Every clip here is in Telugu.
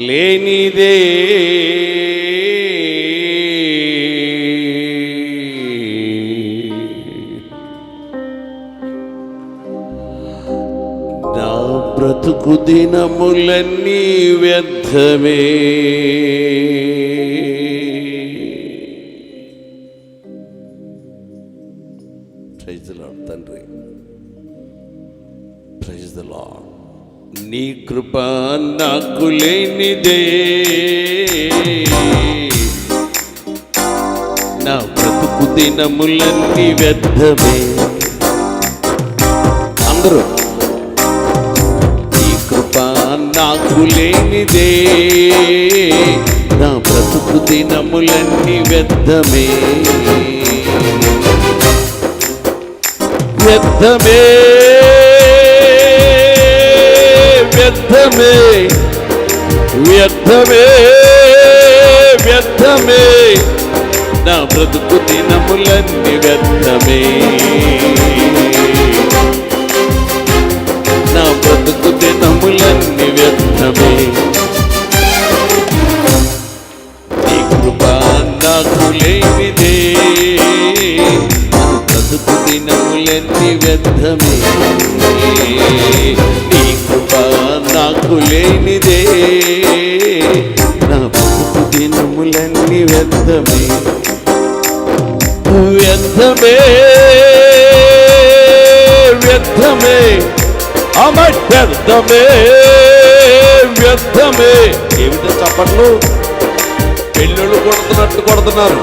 లేనిదే. నా బ్రతుకు దినములన్నీ వ్యర్థమే. ప్రైజ్ లాడ్ తండ్రి. ప్రైజ్ ద లాడ్ నీ కృప నాకు లేనిదే. నా బ్రతుకు దినములన్నీ వ్యర్థమే. అందరూ నీ కృప నాకు లేనిదే. నా బ్రతుకు దినములన్నీ వ్యర్థమే. వ్యర్థమే. వ్యర్థమే. వ్యర్థమే వ్యర్థమే. నా బ్రతుకు దినములన్నీ వ్యర్థమే. నా బ్రతుకు దినములన్నీ వ్యర్థమే. నీ కృప నాకు లేనిదే. నా బ్రతుకు దినములన్నీ వ్యర్థమే. దినములన్నీ వ్యర్థమే. వ్యర్థమే వ్యర్థమే అమర్థమే వ్యర్థమే. వ్యర్థమే ఏమిటో చప్పట్లు? పెళ్ళిళ్ళు కొడుతున్నట్టు కొడుతున్నారు.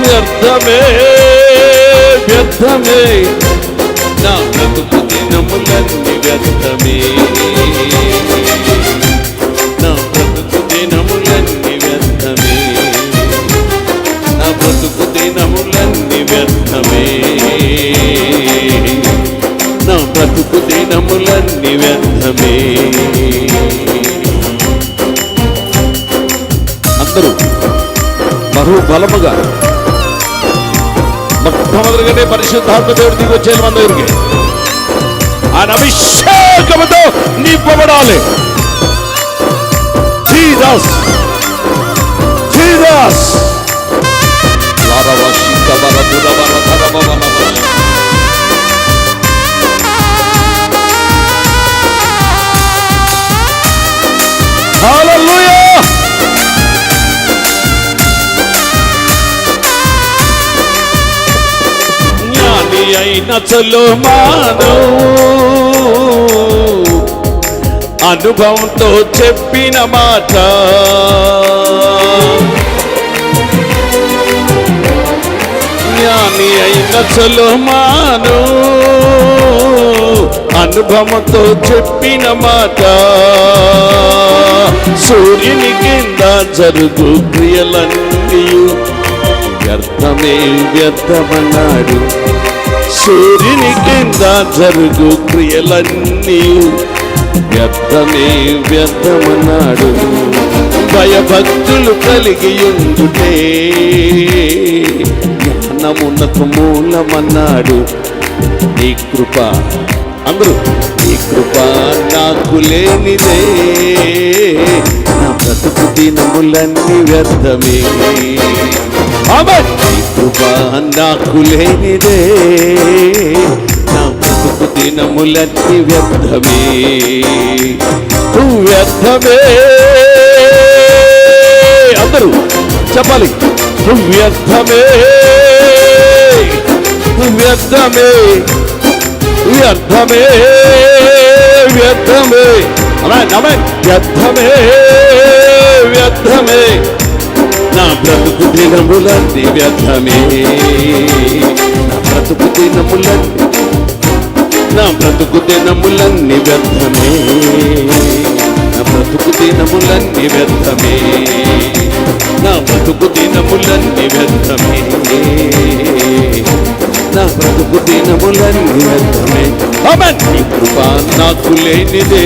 వ్యర్థమే వ్యర్థమే. నా బ్రతుకు దినములన్నీ వ్యర్థమే. బలముగా మొట్టమొదటిగానే పరిశుద్ధాత్మ దేవుడు దిగి వచ్చేది మన దగ్గరికి. ఆయన అభిషేకముతో నింపబడాలి. జీసస్. జీసస్. లారవశి కబర దురవర ధరవవనవశి. అయిన చలుమాను అనుభవంతో చెప్పిన మాట. జ్ఞాని అయిన చలుమాను అనుభవంతో చెప్పిన మాట. సూర్యుని కింద జరుగు క్రియలన్నీ వ్యర్థమే వ్యర్థమన్నాడు. సూర్యుని కింద జరుగు క్రియలన్నీ వ్యర్థమే వ్యర్థమన్నాడు. భయభక్తులు కలిగి ఉండుటే జ్ఞానమునకు మూలమన్నాడు నీ కృప అందరూ నీ కృప నాకు లేనిదే. నా బ్రతుకు దినములన్నీ వ్యర్థమే. కృప నాకు లేనిదే నా బ్రతుకు దినములన్నీ వ్యర్థమే. వ్యర్థమే. అందరూ చెప్పాలి. వ్యర్థమే. వ్యర్థమే. వ్యర్థమే. వ్యర్థమే. అమెన్ అమెన్ వ్యర్థమే. వ్యర్థమే. నా బ్రతుకు దినములన్నీ వ్యర్థమే నా బ్రతుకు దినములన్నీ నా బ్రతుకు దినములన్నీ వ్యర్థమే నా బ్రతుకు దినములన్నీ వ్యర్థమే నా బ్రతుకు దినములన్నీ వ్యర్థమే నా బ్రతుకు దినములన్నీ వ్యర్థమే ఆమేన్ నీ కృప నాకు లేనిదే.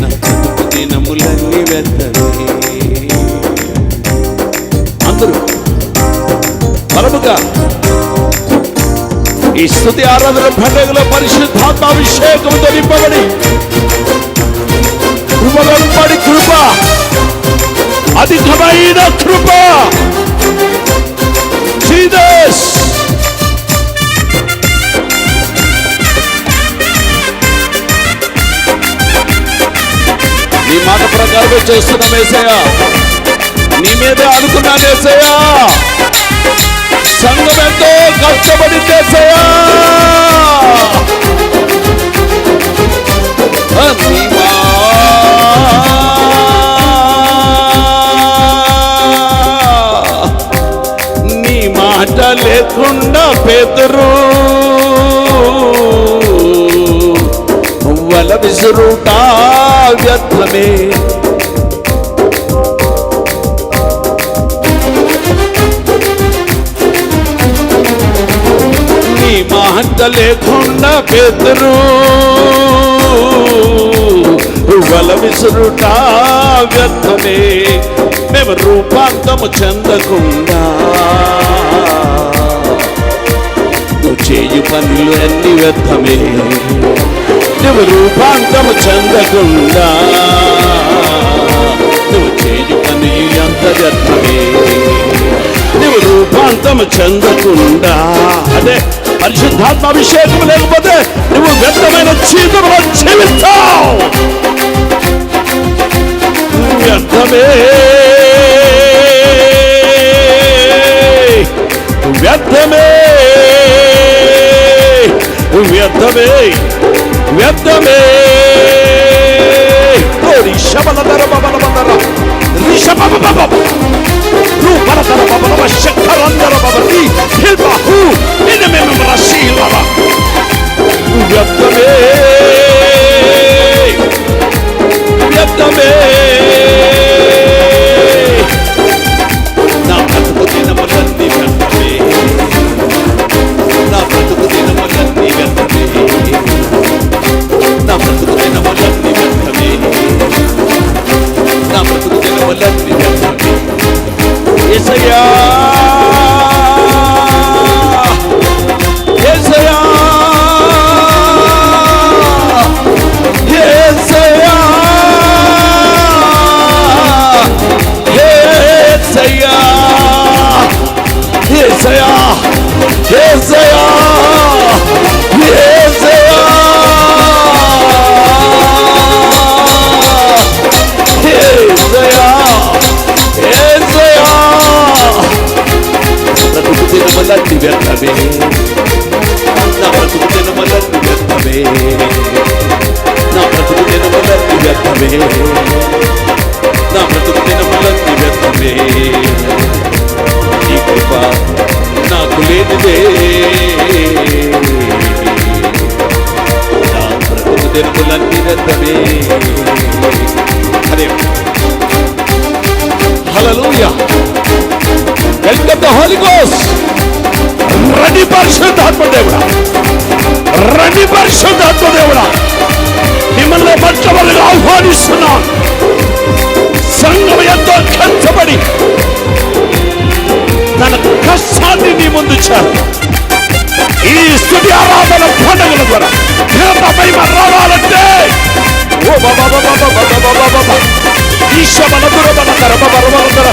నా బ్రతుకు దినములన్నీ వ్యర్థమే స్థుతి ఆరాధన పండుగలో పరిశుద్ధాత్మాభిషేకంతో నింపబడి కృప కృప అధికమైన కృప. జీసస్! నీ మాట ప్రకారమే చేస్తున్నాం ఏసయ్యా. నీ మీదే అనుకున్నాను ఏసయ్యా. సంఘం ఎంతో కష్టపడి చేసయ్యా నీ మాట లేకుండా పేదరు వల విసురుట వ్యర్థమే. మాట లేకుండా పెదరు వల విసురుట వ్యర్థమే. మేము రూపాంతము చెందకుండా. నువ్వు చేయు పనులు అన్ని వ్యర్థమే. నువ్వు రూపాంతము చెందకుండా. నువ్వు చేయు పని ఎంత వ్యర్థమే. నువ్వు రూపాంతము చెందకుండా. అదే పరిశుద్ధాత్మ అభిషేకం లేకపోతే నువ్వు వ్యర్థమైన జీవితంలో జీవిస్తావు వ్యర్థమే వ్యర్థమే వ్యర్థమే వ్యర్థమే ఓ రిషబలధర బబలబలధర రిషబబబబ రూపలధర ruparatara babalaba şekarandara babali hilbahu inememem rasilara Uyaptame Uyaptame 呀。welcome the holy ghost రండి పరిశుద్ధాత్మ దేవుడా రండి పరిశుద్ధాత్మ దేవుడా మిమ్మల్ని మొట్టమొదటిగా ఆహ్వానిస్తున్నాను. సంఘం ఎంతో కంచబడి తన కష్టాన్ని నీ ముందు చేరు. ఈ స్థుతి ఆరాధన పండుగల ద్వారా. ఘనత మహిమ రావాలంటే. ఓ బాబా బాబా బాబా బాబా బాబా బాబా ఈశ మన దురబల తర బాబా బాబా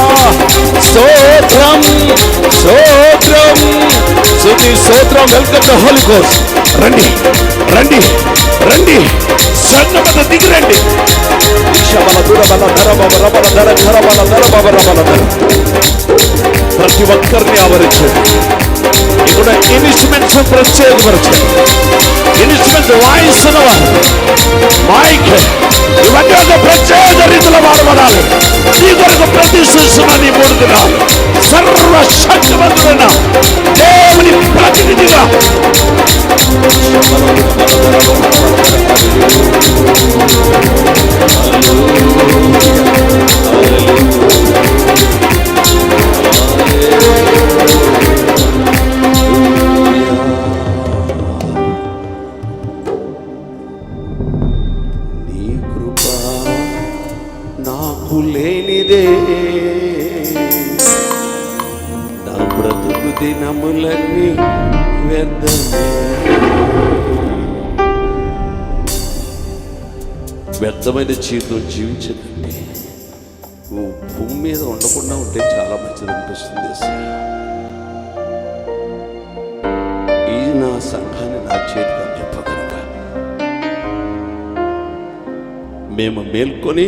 స్తోత్రం స్తోత్రం. స్తుతి స్తోత్రం. వెల్కమ్ ద హోలీ కోర్స్. రండి రండి రండి. సంగమత దిగి రండి. శబల దురబల ధరబల రబల ధర ధరబల ధరబల రబల ధర. ప్రతి ఒక్కరిని ఆవరించండి. ఇక్కడ ఇన్స్ట్రుమెంట్స్ ప్రత్యేకపరచండి ఇన్స్ట్రుమెంట్స్ వాయిస్తున్న వారు మైక్. ఇవన్నీ ఒక ప్రత్యేక రీతిలో వాడబడాలి. ప్రతినిధిగా సర్వ శక్తివంతుడైన దేవుని ప్రతినిధిగా. వ్యర్థమైన జీవితం జీవించదండి నువ్వు భూమి మీద ఉండకుండా ఉంటే చాలా మంచిది అనిపిస్తుంది ఈ నా సంఘాన్ని నా చేతిగా చెప్పగలగా మేము మేల్కొని